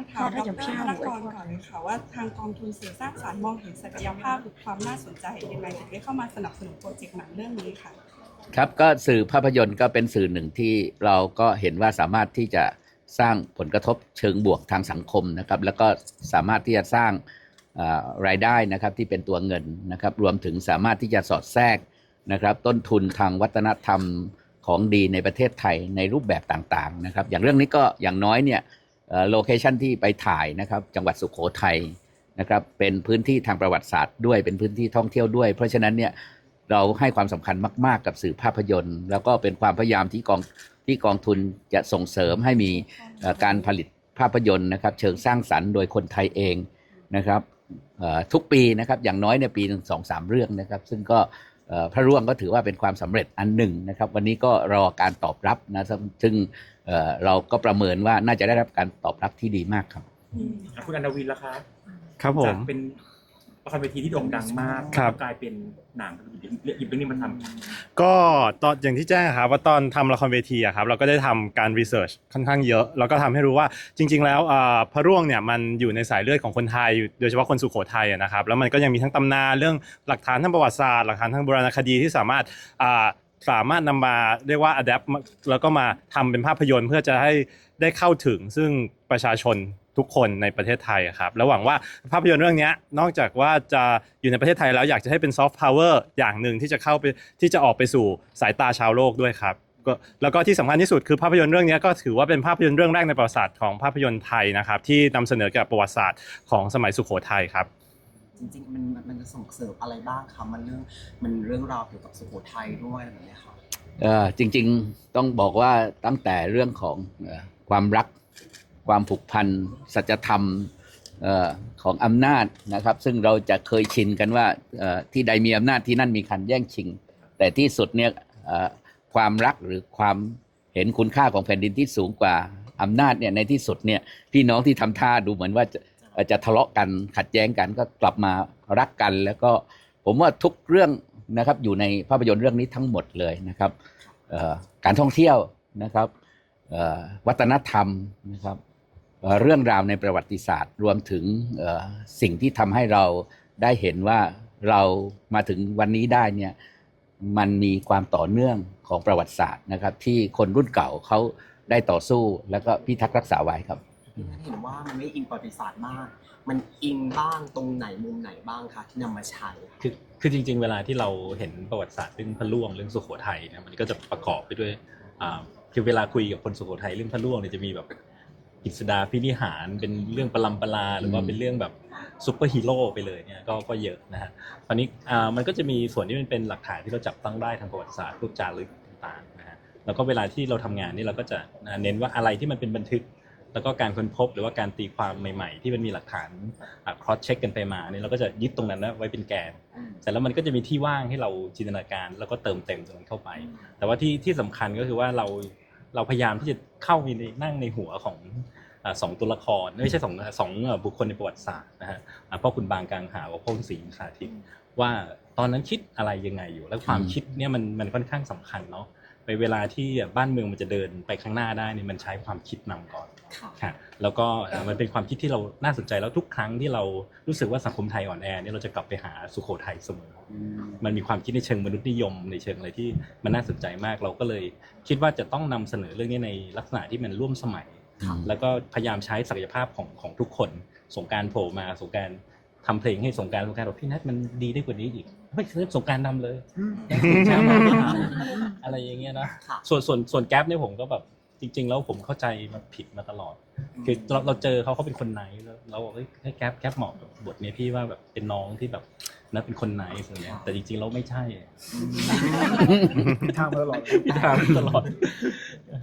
างถามดรธนกรก่อนเลยค่ะว่าทางกองทุนสื่อสร้างสรรค์มองเห็นศักยภาพหรือความน่าสนใจยังไงถึงได้เข้ามาสนับสนุนโปรเจกต์หนังเรื่องนี้ค่ะครับก็สื่อภาพยนตร์ก็เป็นสื่อหนึ่งที่เราก็เห็นว่าสามารถที่จะสร้างผลกระทบเชิงบวกทางสังคมนะครับแล้วก็สามารถที่จะสร้างรายได้นะครับที่เป็นตัวเงินนะครับรวมถึงสามารถที่จะสอดแทรกนะครับต้นทุนทางวัฒนธรรมของดีในประเทศไทยในรูปแบบต่างๆนะครับอย่างเรื่องนี้ก็อย่างน้อยเนี่ย โลเคชันที่ไปถ่ายนะครับจังหวัดสุโขทัยนะครับเป็นพื้นที่ทางประวัติศาสตร์ด้วยเป็นพื้นที่ท่องเที่ยวด้วย เพราะฉะนั้นเนี่ยเราให้ความสำคัญมาก ๆ กับสื่อภาพยนตร์ แล้วก็เป็นความพยายามที่กองที่กองทุนจะส่งเสริมให้มีเอ่อการผลิตภาพยนตร์นะครับ เชิงสร้างสรรค์โดยคนไทยเองนะครับเอ่อทุกปีนะครับอย่างน้อยในยปีหนึ่งสองสามเรื่องนะครับ ซึ่งก็เอ่อพระร่วงก็ถือว่าเป็นความสำเร็จอันหนึ่งนะครับ วันนี้ก็รอการตอบรับนะซึ่งซึ่ง เอ่อเราก็ประเมินว่าน่าจะได้รับการตอบรับที่ดีมากครับอะคุณอนาวินล่ะคะครับผจามกเป็นละครเวทีที่โด่งดังมากครับกลายเป็นหนังหยิบเรื่องนี้มาทำก็ตอนอย่างที่แจ้งครับว่าตอนทำละครเวทีอะครับเราก็ได้ทำการรีเสิร์ชค่อนข้างเยอะ แล้วก็ทำให้รู้ว่าจริง ๆ แล้วอ่าพระร่วงเนี่ยมันอยู่ในสายเลือดของคนไทยอยู่โดยเฉพาะคนสุโขทัยอะนะครับแล้วมันก็ยังมีทั้งตำนานเรื่องหลักฐานทางประวัติศาสตร์หลักฐานทางโบราณคดีที่สามารถอ่า สามารถนำมาเรียกว่า adapt แล้วก็มาทำเป็นภาพยนตร์เพื่อจะให้ได้เข้าถึงซึ่งประชาชนทุกคนในประเทศไทยครับแล้วหวังว่าภาพยนตร์เรื่องนี้นอกจากว่าจะอยู่ในประเทศไทยแล้วอยากจะให้เป็นซอฟต์พาวเวอร์อย่างหนึ่งที่จะเข้าไปที่จะออกไปสู่สายตาชาวโลกด้วยครับก็แล้วก็ที่สำคัญที่สุดคือภาพยนตร์เรื่องนี้ก็ถือว่าเป็นภาพยนตร์เรื่องแรกในประวัติศาสตร์ของภาพยนตร์ไทยนะครับที่นำเสนอเกี่ยวกับประวัติศาสตร์ของสมัยสุโขทัยครับ จริงๆ มันมันจะส่งเสริมอะไรบ้างครับมันเรื่องมันเรื่องราวเกี่ยวกับสุโขทัยด้วยอะไรแบบนี้ครับเออจริงๆต้องบอกว่าตั้งแต่เรื่องของออความรักความผูกพันสัจธรรมออของอำนาจนะครับ ซึ่งเราจะเคยชินกันว่าออที่ใดมีอำนาจที่นั่นมีการแย่งชิง แต่ที่สุดเนี่ยออความรักหรือความเห็นคุณค่าของแผ่นดินที่สูงกว่าอำนาจเนี่ยในที่สุดเนี่ยพี่น้องที่ทำท่าดูเหมือนว่าจะ อ่อจะทะเลาะกันขัดแย้งกันก็กลับมารักกัน แล้วก็ผมว่าทุกเรื่องนะครับอยู่ในภาพยนตร์เรื่องนี้ทั้งหมดเลยนะครับการท่องเที่ยวนะครับวัฒนธรรมนะครับเเรื่องราวในประวัติศาสตร์ รวมถึงสิ่งที่ทำให้เราได้เห็นว่าเรามาถึงวันนี้ได้เนี่ยมันมีความต่อเนื่องของประวัติศาสตร์นะครับ ที่คนรุ่นเก่าเขาได้ต่อสู้แล้วก็พิทักษ์รักษาไว้ครับ เห็นว่ามันไม่อิงประวัติศาสตร์มาก มันอิงบ้างตรงไหนมุมไหนบ้างคะที่นำมาใช้คือคือจริง ๆ เวลาที่เราเห็นประวัติศาสตร์เรื่องพระล่วงเรื่องสุโขทัยเนี่ยมันก็จะประกอบไปด้วยอ่าคือเวลาคุยกับคนสุโขทัยเรื่องพระล่วงเนี่ยจะมีแบบกิษดาพินิหารเป็นเรื่องประลำประลาหรือว่าเป็นเรื่องแบบซูเปอร์ฮีโร่ไปเลยเนี่ยก็ก็เยอะนะฮะตอนนี้อ่ามันก็จะมีส่วนที่มันเป็นหลักฐานที่เราจับต้องได้ทางประวัติศาสตร์พวกจารึกต่างๆนะฮะแล้วก็เวลาที่เราทำงานนี่เราก็จะเน้นว่าอะไรที่มันเป็นบันทึก แล้วก็การค้นพบหรือว่าการตีความใหม่ ๆ ที่มันมีหลักฐาน cross check กันไปมาเนี่ยเราก็จะยึดตรงนั้นนะไว้เป็นแกนเสร็จแล้วมันก็จะมีที่ว่างให้เราจินตนาการ แล้วก็เติมเต็มตรงนั้นเข้าไป แต่ว่าที่ที่สำคัญก็คือว่าเราเราพยายามที่จะเข้าไปในนั่งในหัวของอ่าสองตัวละครไม่ใช่สองสองเอ่อบุคคลในประวัติศาสตร์นะฮะอ่าพ่อคุณบางกลางหาวกับพ่อคุณศรีสาธิตว่าตอนนั้นคิดอะไรยังไงอยู่ แล้วความอืมคิดเนี่ยมันมันค่อนข้างสำคัญเนาะไป เวลาที่บ้านเมืองมันจะเดินไปข้างหน้าได้เนี่ยมันใช้ความคิดนำก่อนค่ะค่ะแล้วก็เอ่อมันเป็นความคิดที่เราน่าสนใจแล้วทุกครั้งที่เรารู้สึกว่าสังคมไทยอ่อนแอเนี่ยเราจะกลับไปหาสุโขทัยเสมอ มันมีความคิดในเชิงมนุษยนิยมในเชิงอะไรที่มันน่าสนใจมากเราก็เลยคิดว่าจะต้องนำเสนอเรื่องนี้ในลักษณะที่มันร่วมสมัยครับแล้วก็พยายามใช้ศักยภาพของของทุกคน สงกรารโผล่มาสงกรารทำเพลงให้สงกรารสงกรารบอกพี่นัทมันดีได้กว่านี้อีก เฮ้ยเริ่มสงกรารนำเลยแชมป์มาไม่หาอะไรอย่างเงี้ยนะค่ะส่วนส่วนส่วนแก๊ปเนี่ยผมก็แบบจริง ๆ แล้วผมเข้าใจมันผิดมาตลอด คือเราเราเจอเขาเขาเป็นคนไหนแล้วเราบอกเฮ้ยให้แก๊ปแก๊ปเหมาะกับบทเนี้ยพี่ว่าแบบเป็นน้องที่แบบนัทเป็นคนไหนอะไรเงี้ยแต่จริงๆเราไม่ใช่ทางมาตลอดพี่ทามตลอด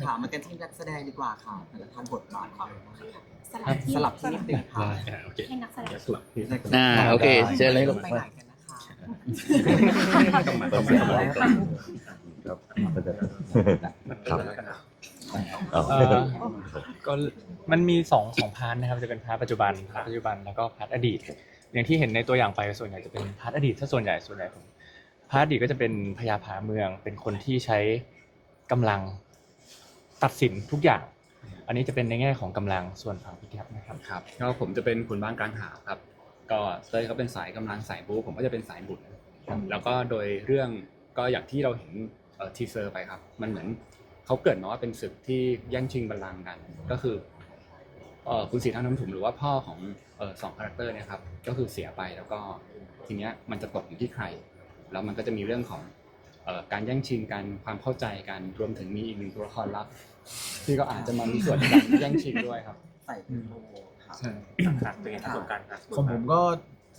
ถามมากันที่นักแสดงดีกว่าค่ะแต่ละท่านบทบาทความสลับที่สลับที่นิดนึงค่ะอ่าโอเคให้นักแสดงเดี๋ยวสลับที่อ่าโอเคเชิญเลยลูกไปไหน กันนะคะต้องมาต้องมาต้องมาเอ่อก็มันมีสองสองพาร์ทนะครับจะเป็นพาร์ทปัจจุบันพาร์ทปัจจุบันแล้วก็พาร์ทอดีต อย่างที่เห็นในตัวอย่างไปส่วนใหญ่จะเป็นพาร์ทอดีตถ้าส่วนใหญ่ส่วนใหญ่ผมพาร์ทอดีตก็จะเป็นพญาผาเมือง เป็นคนที่ใช้กำลังตัดสินทุกอย่าง อันนี้จะเป็นในแง่ของกำลังส่วนฝั่งพี่แก๊ปนะครับครับก็ผมจะเป็นขุนบ้านกลางหาครับ ก็เต้ยเขาเป็นสายกำลังสายบู๊ผมก็จะเป็นสายบุญครับแล้วก็โดยเรื่องก็อย่างที่เราเห็นทีเซอร์ไปครับ มันเหมือนเขาเกริดมาว่าเป็นศึกที่แย่งชิงบัลลังก์กัน ก็คือเอ่อคุณศรีทางน้ำถุมหรือว่าพ่อของเอ่อสองคาแรคเตอร์เนี่ยครับก็คือเสียไปแล้วก็ทีเนี้ยมันจะตกอยู่ที่ใคร แล้วมันก็จะมีเรื่องของเอ่อการแย่งชิงกันความเข้าใจกันรวมถึงมีอีกหนึ่งตัวละครลับ ที่ก็อาจจะมามีส่วนในการแย่งชิงด้วยครับใส่เป็นโลครับ ใช่ครับเป็นไงครับสงกรารครับของผมก็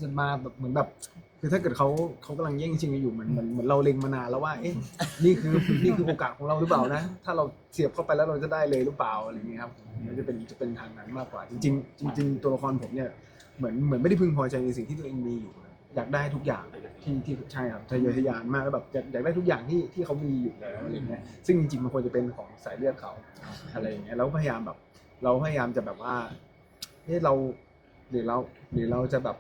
จะมาแบบเหมือนแบบ คือถ้าเกิดเขาเขากำลังแย่งชิงกันอยู่เหมือนเหมือนเหมือนเราเล็งมานานแล้วว่าเอ๊ะนี่คือนี่คือโอกาสของเราหรือเปล่านะ ถ้าเราเสียบเข้าไปแล้วเราจะได้เลยหรือเปล่าอะไรอย่างเงี้ยครับมันจะเป็นจะเป็นทางนั้นมากกว่า จริงๆจริงๆตัวละครผมเนี่ยเหมือนเหมือนไม่ได้พึงพอใจในสิ่งที่ตัวเองมีอยู่อยากได้ทุกอย่างที่ที่ใช่ครับทะเยอทะยานมากแล้วแบบอยากอยากได้ทุกอย่างที่ที่เขามีอยู่แล้วอะไรเงี้ยซึ่งจริงๆมันควรจะเป็นของสายเลือดเขาอะไรอย่างเงี้ยแล้วพยายามแบบ เราพยายามจะแบบว่า เฮ้ยเราหรือเราหรือเราจะแบบ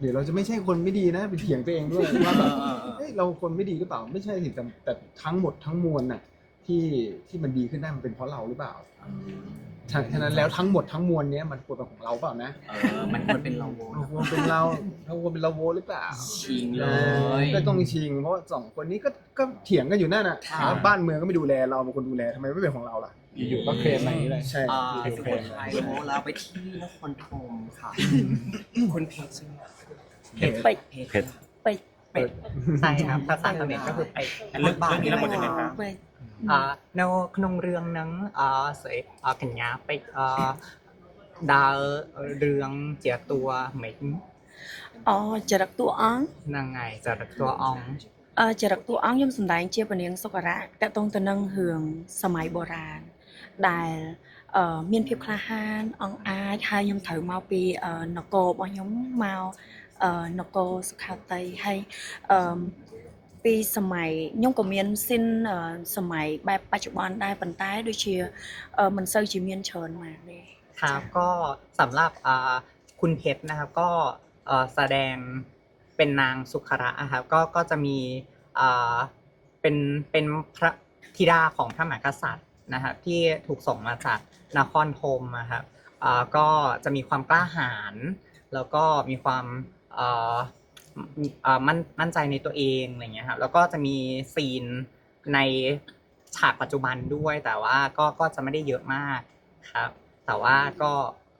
หรือเราจะไม่ใช่คนไม่ดีนะไปเถียงตัวเองด้วยว่าแบบเฮ้ยเราคนไม่ดีหรือเปล่า ไม่ใช่สิแต่แต่ทั้งหมดทั้งมวลน่ะที่ที่มันดีขึ้นได้มันเป็นเพราะเราหรือเปล่าฉะฉะนั้นแล้วทั้งหมดทั้งมวลเนี้ยมันควรเป็นของเราเปล่านะเออมันควรเป็นเราโวมันควรเป็นเราเราควรเป็นเราโวหรือเปล่าชิงเลเอยอก็ต้องชิงเพราะว่าสองคนนี้ก็ก็เถียงกันอยู่นั่นน่ะค่ะแล้วบ้านเมืองก็ไม่ดูแลเราเป็นคนดูแลทำไมไม่เป็นของเราล่ะ อยู่ๆก็เคลมมาอย่างนี้เลย ใช่ อ่า อยู่ สุ ๆ โข เป็น ทัยโมแล้วไปที่นครธมค่ะ คุณเพชรใช่ไหม เป็ด เพชร เป็ด เป็ด ใช่ครับภาษาเขมรก็คือไป เรื่องเรื่องนี้เราหมดยังไงครับ อ่าในក្នុងរឿងហ្នឹងអស្អីអកញ្ញាពេជ្រអដើររឿងជាតួមិញ អូចរិតតួអង្គ ហ្នឹងហើយចរិតតួអង្គ អឺចរិតតួអង្គខ្ញុំសម្ដែងជាពនាងសុករៈតកតងទៅនឹងរឿងសម័យបុរាណ ដែលអឺមានភាពក្លាហានអង្អាចហើយខ្ញុំត្រូវមកពីអឺនគររបស់ខ្ញុំមកអឺនគរសុខាតីហើយអឺពីសម័យខ្ញុំក៏មានស៊ីនអឺសម័យបែបបច្ចុប្បន្នដែរប៉ុន្តែដូចជាអឺមិនសូវជាមានច្រើនមកទេ ครับก็สำหรับอ่าคุณเพชรนะครับก็เอ่อแสดงเป็นนางสุขระนะครับก็ก็จะมีอ่าเป็นเป็นพระธิดาของพระมหากษัตริย์ นะครับที่ถูกส่งมาจากนครธมนะครับอ่าก็จะมีความกล้าหาญแล้วก็มีความเอ่อมีเอ่อมั่นมั่นใจในตัวเองอะไรเงี้ยครับแล้วก็จะมีซีนในฉากปัจจุบันด้วย แต่ว่าก็ก็จะไม่ได้เยอะมากครับ แต่ว่าก็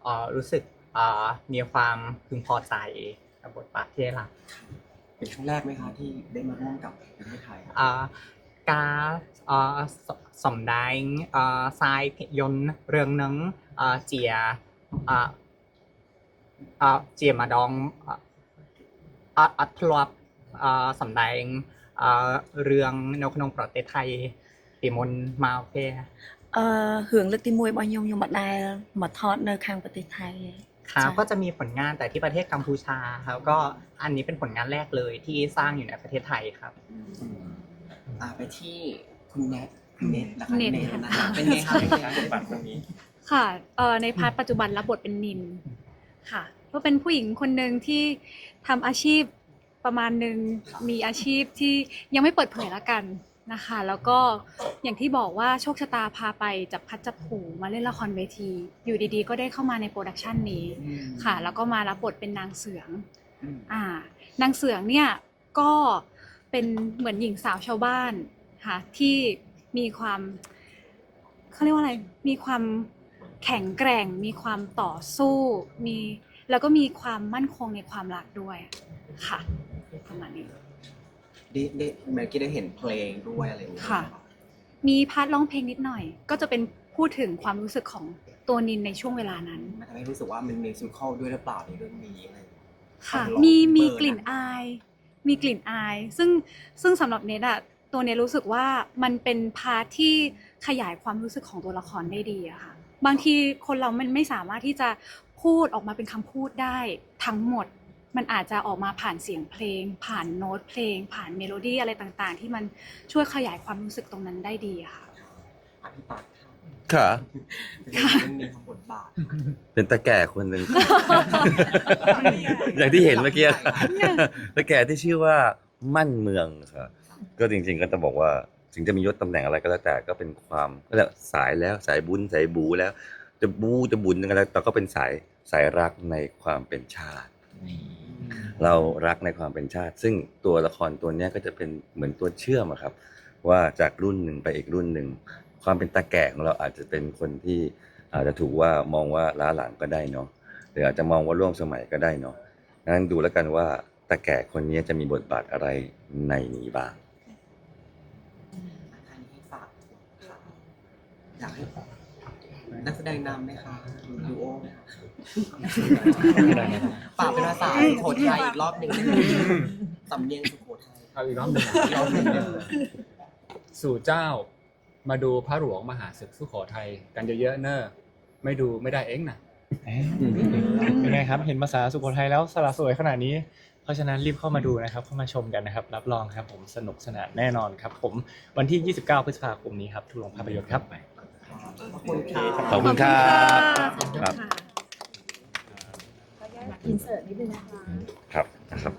เอ่อรู้สึกเอ่อมีความพึงพอใจกับบทบาทที่ได้รับเป็นครั้งแรกไหมคะที่ได้มาร่วมกับประเทศไทยอ่า ការអសសំដែងអខ្សែភាពយន្តរឿងហ្នឹងអជាអអជាម្ដងអអត់អត់ធ្លាប់អសំដែងអរឿងនៅក្នុងប្រទេសថៃពីមុនមកទេ អឺរឿងលើកទី1របស់ខ្ញុំខ្ញុំមិនដែលមកថតនៅខាងប្រទេសថៃទេ ครับ ใช่ ก็จะมีผลงานแต่ที่ประเทศกัมพูชาครับก็อันนี้เป็นผลงานแรกเลยที่สร้างอยู่ในประเทศไทยครับ อ่าไปที่คุณแนทคุณเนทนะคะเนทเนทค่ะนะคะเป็นไงคะเป็นการปฏิบัติตรงนี้ ค่ะเอ่อในพาร์ทปัจจุบันรับบทเป็นนินค่ะก็เป็นผู้หญิงคนหนึ่งที่ทำอาชีพประมาณหนึ่งมีอาชีพที่ยังไม่เปิดเผยละกันนะคะ แล้วก็อย่างที่บอกว่าโชคชะตาพาไปจับพัดจับผูมาเล่นละครเวที อยู่ดีๆ ก็ได้เข้ามาในโปรดักชันนี้ค่ะ แล้วก็มารับบทเป็นนางเสืองอืมอ่านางเสืองเนี่ยก็ เป็นเหมือนหญิงสาวชาวบ้านค่ะที่มีความเขาเรียกว่าอะไร มีความแข็งแกร่ง มีความต่อสู้ มีแล้วก็มีความมั่นคงในความรักด้วยค่ะประมาณนี้ได้ได้เมื่อกี้ได้เห็นเพลงด้วยอะไรอย่างเงี้ยค่ะ มีพาร์ทร้องเพลงนิดหน่อย ก็จะเป็นพูดถึงความรู้สึกของตัวนินในช่วงเวลานั้น มันทำให้รู้สึกว่ามันมีซิคอลด้วยหรือเปล่าในเรื่องนี้อะไรอย่างเงี้ยค่ะลองมีเบอร์มีกลิ่นนะอาย มีกลิ่นอาย ซึ่งซึ่งสำหรับเนทอะตัวเนทรู้สึกว่ามันเป็นพาร์ทที่ขยายความรู้สึกของตัวละครได้ดีอะค่ะบางทีคนเรามันไม่สามารถที่จะพูดออกมาเป็นคำพูดได้ทั้งหมด มันอาจจะออกมาผ่านเสียงเพลง ผ่านโน้ตเพลง ผ่านเมโลดี้อะไรต่างๆ ที่มันช่วยขยายความรู้สึกตรงนั้นได้ดีอะค่ะอธิปัตย์ ค่ะ เป็นเรื่องนี้ของบทบาทเป็นตาแก่คนหนึ่ง อย่างที่เห็นเมื่อกี้ค่ะตาแก่ที่ชื่อว่ามั่นเมืองค่ะก็จริง ๆ ก็จะบอกว่าถึงจะมียศตำแหน่งอะไรก็แล้วแต่ก็เป็นความก็แล้วสายแล้วสายบุญสายบูแล้ว จะบูจะบุญยังไงแล้วแต่ก็เป็นสายสายรักในความเป็นชาติ เรารักในความเป็นชาติ ซึ่งตัวละครตัวเนี้ยก็จะเป็นเหมือนตัวเชื่อมอะครับ ว่าจากรุ่นหนึ่งไปอีกรุ่นหนึ่ง ความเป็นตาแก่ของเราอาจจะเป็นคนที่อาจจะถูกว่ามองว่าล้าหลังก็ได้เนาะหรืออาจจะมองว่าร่วมสมัยก็ได้เนาะงั้นดูแล้วกันว่าตาแก่คนนี้จะมีบทบาทอะไรในนี้บ้างท่านที่ฝากค่ะอยากให้นักแสดงนำไหมคะดูโอไหมคะฝากเป็นภาษาสุโขทัยอีกรอบหนึ่งสำเนียงสุโขทัยเอาอีกรอบหนึ่งอีกรอบหนึ่งสู่เจ้า มาดูพระหลวงมหาศึกสุโขทัยกันเยอะๆเนอะไม่ดูไม่ได้เองนะเป็นไงครับ เห็นภาษาสุโขทัยแล้วสละสวยขนาดนี้ เพราะฉะนั้นรีบเข้ามาดูนะครับ เข้ามาชมกันนะครับ รับรองครับผมสนุกสนานแน่นอนครับ ผมวันที่ 29 พฤษภาคมนี้ครับทุกโรงภาพยนตร์ครับขอบคุณค่ะขอบคุณครับขอบคุณครับค่ะอินเสิร์ตนิดนึงนะคะครับนะครับ